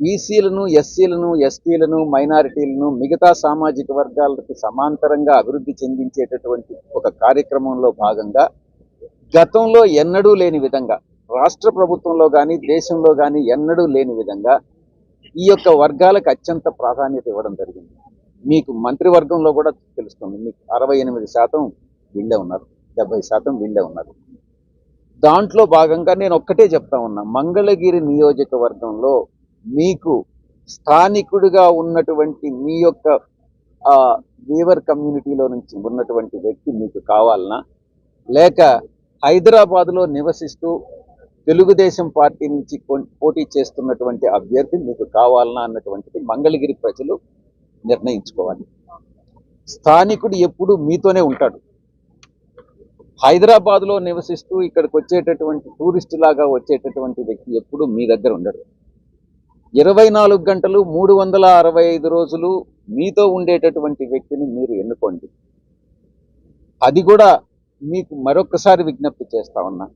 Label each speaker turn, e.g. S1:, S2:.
S1: బీసీలను ఎస్సీలను ఎస్టీలను మైనారిటీలను మిగతా సామాజిక వర్గాలకు సమాంతరంగా అభివృద్ధి చెందించేటటువంటి ఒక కార్యక్రమంలో భాగంగా గతంలో ఎన్నడూ లేని విధంగా రాష్ట్ర ప్రభుత్వంలో కానీ దేశంలో కానీ ఎన్నడూ లేని విధంగా ఈ యొక్క వర్గాలకు అత్యంత ప్రాధాన్యత ఇవ్వడం జరిగింది. మీకు మంత్రివర్గంలో కూడా తెలుస్తుంది మీకు అరవై ఎనిమిది శాతం వీళ్ళే ఉన్నారు డెబ్బై శాతం వీళ్ళే ఉన్నారు. దాంట్లో భాగంగా నేను ఒక్కటే చెప్తా ఉన్నా మంగళగిరి నియోజకవర్గంలో మీకు స్థానికుడిగా ఉన్నటువంటి మీ యొక్క వీవర్ కమ్యూనిటీలో నుంచి ఉన్నటువంటి వ్యక్తి మీకు కావాలనా? లేక హైదరాబాద్లో నివసిస్తూ తెలుగుదేశం పార్టీ నుంచి పోటీ చేస్తున్నటువంటి అభ్యర్థి మీకు కావాలనా అన్నటువంటిది మంగళగిరి ప్రజలు నిర్ణయించుకోవాలి. స్థానికుడు ఎప్పుడు మీతోనే ఉంటాడు. హైదరాబాద్లో నివసిస్తూ ఇక్కడికి వచ్చేటటువంటి టూరిస్ట్ లాగా వచ్చేటటువంటి వ్యక్తి ఎప్పుడు మీ దగ్గర ఉండడు ఇరవై నాలుగు గంటలు మూడు వందల అరవై ఐదు రోజులు మీతో ఉండేటటువంటి వ్యక్తిని మీరు ఎన్నుకోండి. అది కూడా మీకు మరొకసారి విజ్ఞప్తి చేస్తా ఉన్నా.